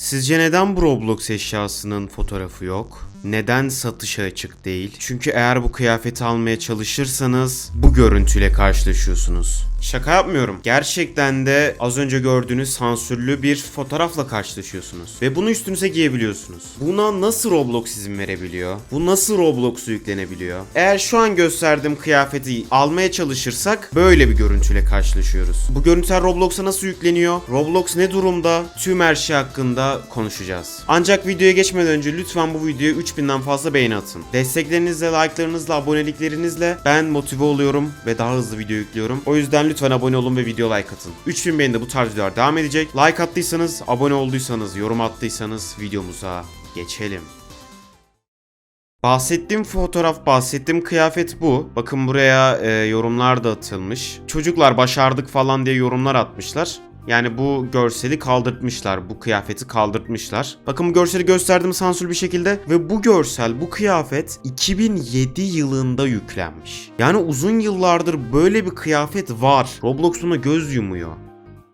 Sizce neden bu Roblox eşyasının fotoğrafı yok? Neden satışa açık değil? Çünkü eğer bu kıyafeti almaya çalışırsanız bu görüntüyle karşılaşıyorsunuz. Şaka yapmıyorum. Gerçekten de az önce gördüğünüz sansürlü bir fotoğrafla karşılaşıyorsunuz. Ve bunu üstünüze giyebiliyorsunuz. Buna nasıl Roblox izin verebiliyor? Bu nasıl Roblox'a yüklenebiliyor? Eğer şu an gösterdiğim kıyafeti almaya çalışırsak böyle bir görüntüyle karşılaşıyoruz. Bu görüntüler Roblox'a nasıl yükleniyor? Roblox ne durumda? Tüm her şey hakkında konuşacağız. Ancak videoya geçmeden önce lütfen bu videoya 3000'den fazla beğeni atın. Desteklerinizle, like'larınızla, aboneliklerinizle ben motive oluyorum ve daha hızlı video yüklüyorum. O yüzden lütfen abone olun ve video like atın. 3000 beğenide bu tarz videolar devam edecek. Like attıysanız, abone olduysanız, yorum attıysanız videomuza geçelim. Bahsettiğim fotoğraf, bahsettiğim kıyafet bu. Bakın buraya e, yorumlar da atılmış. Çocuklar başardık falan diye yorumlar atmışlar. Yani bu görseli kaldırtmışlar. Bu kıyafeti kaldırtmışlar. Bakın bu görseli gösterdim sansür bir şekilde. Ve bu görsel, bu kıyafet 2007 yılında yüklenmiş. Yani uzun yıllardır böyle bir kıyafet var. Roblox buna göz yumuyor.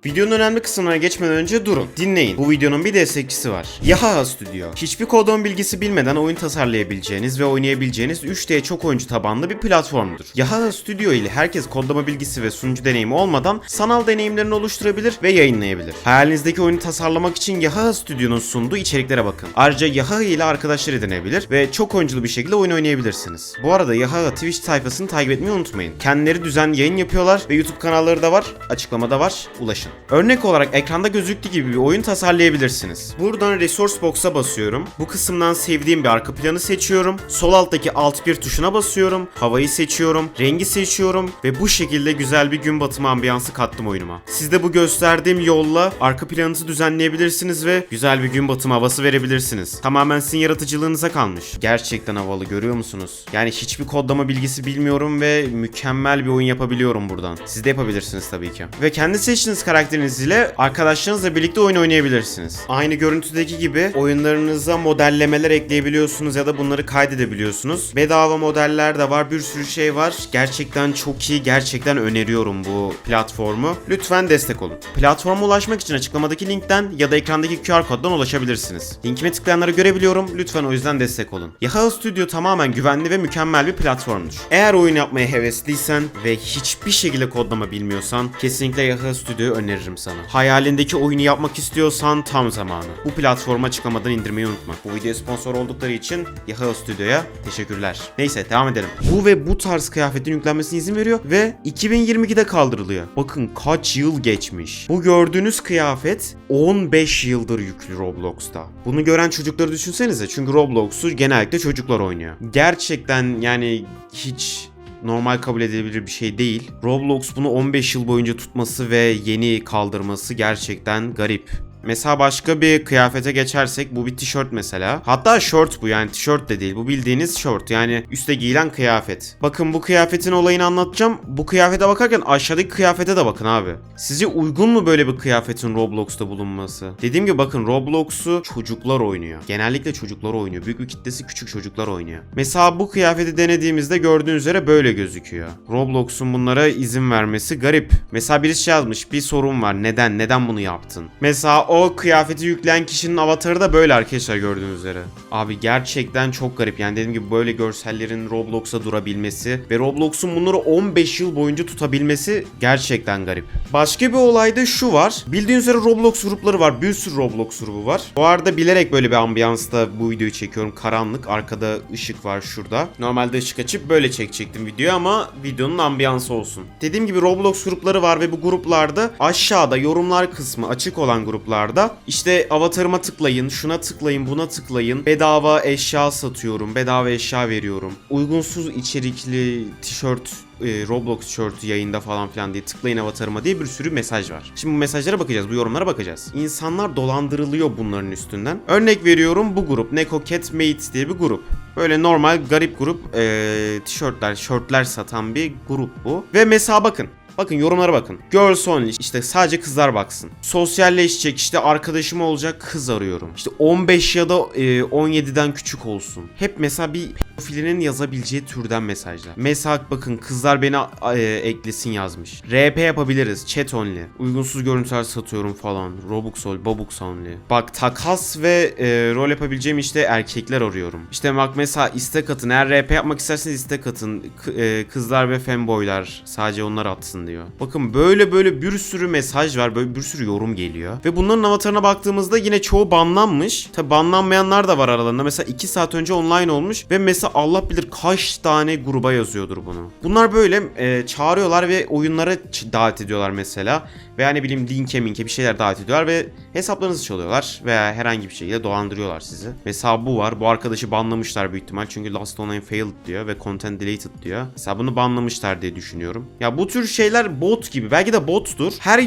Videonun önemli kısımlarına geçmeden önce durun. Dinleyin. Bu videonun bir destekçisi var. Yahaha Studio. Hiçbir kodon bilgisi bilmeden oyun tasarlayabileceğiniz ve oynayabileceğiniz 3D çok oyuncu tabanlı bir platformdur. Yahaha Studio ile herkes kodlama bilgisi ve sunucu deneyimi olmadan sanal deneyimlerini oluşturabilir ve yayınlayabilir. Hayalinizdeki oyunu tasarlamak için Yahaha Studio'nun sunduğu içeriklere bakın. Ayrıca Yahaha ile arkadaşlar edinebilir ve çok oyunculu bir şekilde oyun oynayabilirsiniz. Bu arada Yahaha Twitch sayfasını takip etmeyi unutmayın. Kendileri düzenli yayın yapıyorlar ve YouTube kanalları da var. Açıklamada var. Ulaşın. Örnek olarak ekranda gözüktüğü gibi bir oyun tasarlayabilirsiniz. Buradan Resource Box'a basıyorum. Bu kısımdan sevdiğim bir arka planı seçiyorum. Sol alttaki Alt 1 tuşuna basıyorum. Havayı seçiyorum. Rengi seçiyorum. Ve bu şekilde güzel bir gün batımı ambiyansı kattım oyunuma. Siz de bu gösterdiğim yolla arka planınızı düzenleyebilirsiniz ve güzel bir gün batımı havası verebilirsiniz. Tamamen sizin yaratıcılığınıza kalmış. Gerçekten havalı görüyor musunuz? Yani hiçbir kodlama bilgisi bilmiyorum ve mükemmel bir oyun yapabiliyorum buradan. Siz de yapabilirsiniz tabii ki. Ve kendi seçtiğiniz karakteriniz ile arkadaşlarınızla birlikte oyun oynayabilirsiniz. Aynı görüntüdeki gibi oyunlarınıza modellemeler ekleyebiliyorsunuz ya da bunları kaydedebiliyorsunuz. Bedava modeller de var, bir sürü şey var. Gerçekten çok iyi, gerçekten öneriyorum bu platformu. Lütfen destek olun. Platforma ulaşmak için açıklamadaki linkten ya da ekrandaki QR koddan ulaşabilirsiniz. Linkime tıklayanları görebiliyorum. Lütfen o yüzden destek olun. Yaha Studio tamamen güvenli ve mükemmel bir platformdur. Eğer oyun yapmaya hevesliysen ve hiçbir şekilde kodlama bilmiyorsan kesinlikle Yaha Studio'yu öneririm sana. Hayalindeki oyunu yapmak istiyorsan tam zamanı. Bu platformu açıklamadan indirmeyi unutma. Bu videoya sponsor oldukları için Yaha Studio'ya teşekkürler. Neyse devam edelim. Bu ve bu tarz kıyafetin yüklenmesine izin veriyor ve 2022'de kaldırılıyor. Bakın kaç yıl geçmiş. Bu gördüğünüz kıyafet 15 yıldır yüklü Roblox'ta. Bunu gören çocukları düşünsenize çünkü Roblox'u genellikle çocuklar oynuyor. Gerçekten yani hiç normal kabul edilebilir bir şey değil. Roblox bunu 15 yıl boyunca tutması ve yeni kaldırması gerçekten garip. Mesela başka bir kıyafete geçersek bu bir tişört mesela. Hatta short bu yani tişört de değil. Bu bildiğiniz short yani üstte giyilen kıyafet. Bakın bu kıyafetin olayını anlatacağım. Bu kıyafete bakarken aşağıdaki kıyafete de bakın abi. Sizce uygun mu böyle bir kıyafetin Roblox'ta bulunması? Dediğim gibi bakın Roblox'u çocuklar oynuyor. Genellikle çocuklar oynuyor. Büyük bir kitlesi küçük çocuklar oynuyor. Mesela bu kıyafeti denediğimizde gördüğünüz üzere böyle gözüküyor. Roblox'un bunlara izin vermesi garip. Mesela birisi şey yazmış bir sorun var. Neden? Neden bunu yaptın? Mesela o kıyafeti yükleyen kişinin avatarı da böyle arkadaşlar gördüğünüz üzere. Abi gerçekten çok garip. Yani dediğim gibi böyle görsellerin Roblox'a durabilmesi ve Roblox'un bunları 15 yıl boyunca tutabilmesi gerçekten garip. Başka bir olay da şu var. Bildiğiniz üzere Roblox grupları var. Bir sürü Roblox grubu var. Bu arada bilerek böyle bir ambiyansta bu videoyu çekiyorum. Karanlık. Arkada ışık var şurada. Normalde ışık açıp böyle çekecektim videoyu ama videonun ambiyansı olsun. Dediğim gibi Roblox grupları var ve bu gruplarda aşağıda yorumlar kısmı açık olan gruplarda işte avatarıma tıklayın, şuna tıklayın, buna tıklayın. Bedava eşya satıyorum, bedava eşya veriyorum. Uygunsuz içerikli tişört e, Roblox tişörtü yayında falan filan diye tıklayın avatarıma diye bir sürü mesaj var. Şimdi bu mesajlara bakacağız, bu yorumlara bakacağız. İnsanlar dolandırılıyor bunların üstünden. Örnek veriyorum bu grup Neko Cat diye bir grup. Böyle normal garip grup e, tişörtler, şörtler satan bir grup bu. Ve mesela bakın Bakın yorumlara bakın. Girls only işte sadece kızlar baksın. Sosyalleşecek işte arkadaşım olacak kız arıyorum. İşte 15 ya da e, 17'den küçük olsun. Hep mesela bir pedofilinin yazabileceği türden mesajlar. Mesela bakın kızlar beni e, eklesin yazmış. RP yapabiliriz. Chat only. Uygunsuz görüntüler satıyorum falan. Robux only. Bobux only. Bak takas ve e, rol yapabileceğim işte erkekler arıyorum. İşte bak mesela istek atın. Eğer RP yapmak isterseniz istek atın. K- e, kızlar ve fanboylar sadece onlar atsın diyor. Bakın böyle böyle bir sürü mesaj var. Böyle bir sürü yorum geliyor. Ve bunların avatarına baktığımızda yine çoğu banlanmış. Tabi banlanmayanlar da var aralarında. Mesela 2 saat önce online olmuş ve mesela Allah bilir kaç tane gruba yazıyordur bunu. Bunlar böyle e, çağırıyorlar ve oyunlara davet ediyorlar mesela. Veya ne bileyim linke minke bir şeyler davet ediyorlar ve hesaplarınızı çalıyorlar veya herhangi bir şekilde dolandırıyorlar sizi. Mesela bu var. Bu arkadaşı banlamışlar büyük ihtimal çünkü Last Online failed diyor ve content deleted diyor. Mesela bunu banlamışlar diye düşünüyorum. Ya bu tür şeyler bot gibi. Belki de bottur. Her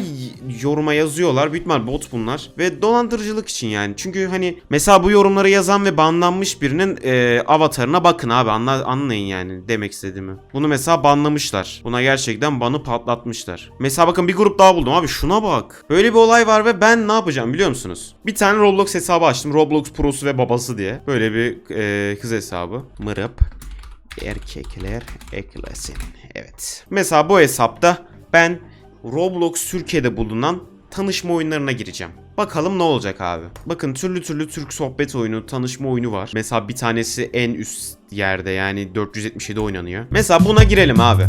yoruma yazıyorlar. Büyük ihtimal bot bunlar. Ve dolandırıcılık için yani. Çünkü hani mesela bu yorumları yazan ve banlanmış birinin e, avatarına bakın abi. Anla, anlayın yani demek istediğimi. Bunu mesela banlamışlar. Buna gerçekten banı patlatmışlar. Mesela bakın bir grup daha buldum abi. Şuna bak. Böyle bir olay var ve ben ne yapacağım biliyor musunuz? Bir tane Roblox hesabı açtım. Roblox Pro'su ve babası diye. Böyle bir e, kız hesabı. Mırıp erkekler eklesin. Evet. Mesela bu hesapta ben Roblox Türkiye'de bulunan tanışma oyunlarına gireceğim. Bakalım ne olacak abi. Bakın türlü türlü Türk sohbet oyunu, tanışma oyunu var. Mesela bir tanesi en üst yerde yani 477 oynanıyor. Mesela buna girelim abi.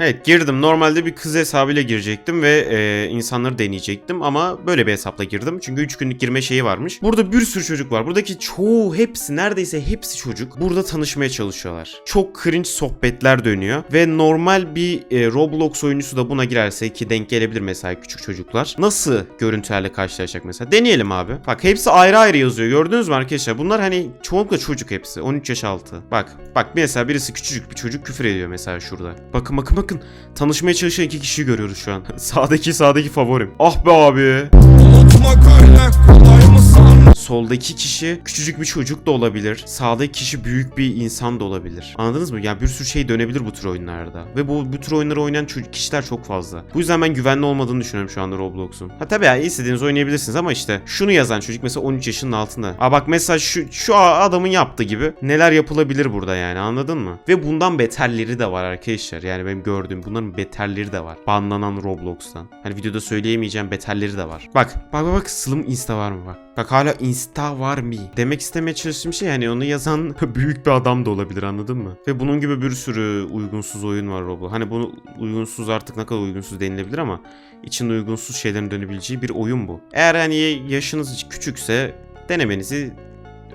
Evet girdim. Normalde bir kız hesabıyla girecektim ve e, insanları deneyecektim ama böyle bir hesapla girdim. Çünkü 3 günlük girme şeyi varmış. Burada bir sürü çocuk var. Buradaki çoğu hepsi neredeyse hepsi çocuk. Burada tanışmaya çalışıyorlar. Çok cringe sohbetler dönüyor ve normal bir e, Roblox oyuncusu da buna girerse ki denk gelebilir mesela küçük çocuklar. Nasıl görüntülerle karşılaşacak mesela? Deneyelim abi. Bak hepsi ayrı ayrı yazıyor. Gördünüz mü arkadaşlar? Bunlar hani çoğunlukla çocuk hepsi. 13 yaş altı. Bak. Bak mesela birisi küçücük bir çocuk küfür ediyor mesela şurada. Bakın bakın bakın. Tanışmaya çalışan iki kişiyi görüyoruz şu an. sağdaki sağdaki favorim. Ah be abi. Mı sandın? Soldaki kişi küçücük bir çocuk da olabilir. Sağdaki kişi büyük bir insan da olabilir. Anladınız mı? Yani bir sürü şey dönebilir bu tür oyunlarda. Ve bu, bu tür oyunları oynayan kişiler çok fazla. Bu yüzden ben güvenli olmadığını düşünüyorum şu anda Roblox'un. Ha tabii ya istediğiniz oynayabilirsiniz ama işte şunu yazan çocuk mesela 13 yaşının altında. Aa bak mesela şu, şu adamın yaptığı gibi neler yapılabilir burada yani anladın mı? Ve bundan beterleri de var arkadaşlar. Yani benim gördüğüm bunların beterleri de var. Banlanan Roblox'tan. Hani videoda söyleyemeyeceğim beterleri de var. Bak bak bak bak Slim Insta var mı bak. Bak hala Insta var mı? Demek istemeye çalıştığım şey yani onu yazan büyük bir adam da olabilir anladın mı? Ve bunun gibi bir sürü uygunsuz oyun var Roblox. Hani bunu uygunsuz artık ne kadar uygunsuz denilebilir ama içinde uygunsuz şeylerin dönebileceği bir oyun bu. Eğer hani yaşınız küçükse denemenizi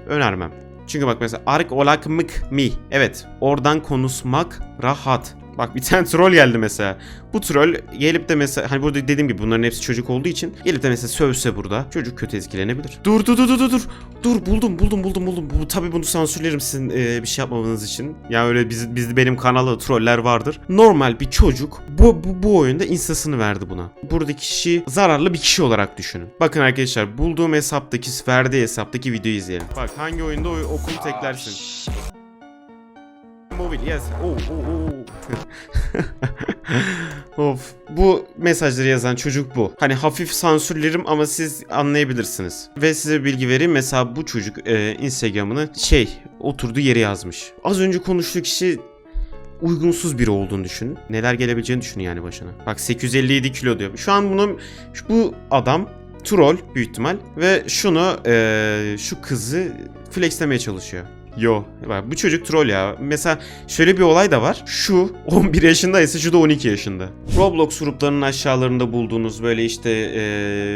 önermem. Çünkü bak mesela ark olak mık mi. Evet oradan konuşmak rahat. Bak bir tane troll geldi mesela. Bu troll gelip de mesela hani burada dediğim gibi bunların hepsi çocuk olduğu için gelip de mesela sövse burada çocuk kötü etkilenebilir. Dur dur dur dur dur dur. Buldum buldum buldum buldum. Bu tabii bunu sansürlerim sizin e, bir şey yapmamanız için. Ya öyle biz, biz benim kanalda troller vardır. Normal bir çocuk bu, bu bu oyunda instasını verdi buna. Buradaki kişi zararlı bir kişi olarak düşünün. Bakın arkadaşlar bulduğum hesaptaki verdiği hesaptaki videoyu izleyelim. Bak hangi oyunda o- okulu teklersin. Mobile yes. Oh, oh, oh. of. Bu mesajları yazan çocuk bu. Hani hafif sansürlerim ama siz anlayabilirsiniz. Ve size bilgi vereyim. Mesela bu çocuk e, Instagram'ını şey oturduğu yere yazmış. Az önce konuştuğu kişi uygunsuz biri olduğunu düşün. Neler gelebileceğini düşün yani başına. Bak 857 kilo diyor. Şu an bunun şu- bu adam troll büyük ihtimal ve şunu e, şu kızı flexlemeye çalışıyor. Yo. Bak bu çocuk troll ya. Mesela şöyle bir olay da var. Şu 11 yaşındaysa şu da 12 yaşında. Roblox gruplarının aşağılarında bulduğunuz böyle işte e,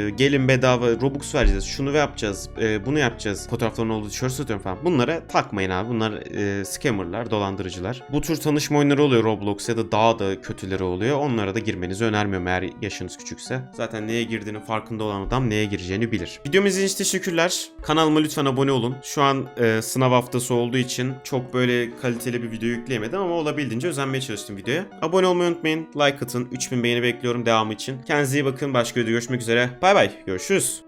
gelin bedava Robux vereceğiz. Şunu yapacağız. e, bunu yapacağız. Fotoğrafların olduğu tişört satıyorum falan. Bunlara takmayın abi. Bunlar e, scammerlar, dolandırıcılar. Bu tür tanışma oyunları oluyor Roblox ya da daha da kötüleri oluyor. Onlara da girmenizi önermiyorum eğer yaşınız küçükse. Zaten neye girdiğinin farkında olan adam neye gireceğini bilir. Videomu izlediğiniz için teşekkürler. Kanalıma lütfen abone olun. Şu an e, sınav haftası olduğu için çok böyle kaliteli bir video yükleyemedim ama olabildiğince özenmeye çalıştım videoya. Abone olmayı unutmayın. Like atın. 3000 beğeni bekliyorum devamı için. Kendinize iyi bakın. Başka videoda görüşmek üzere. Bay bay. Görüşürüz.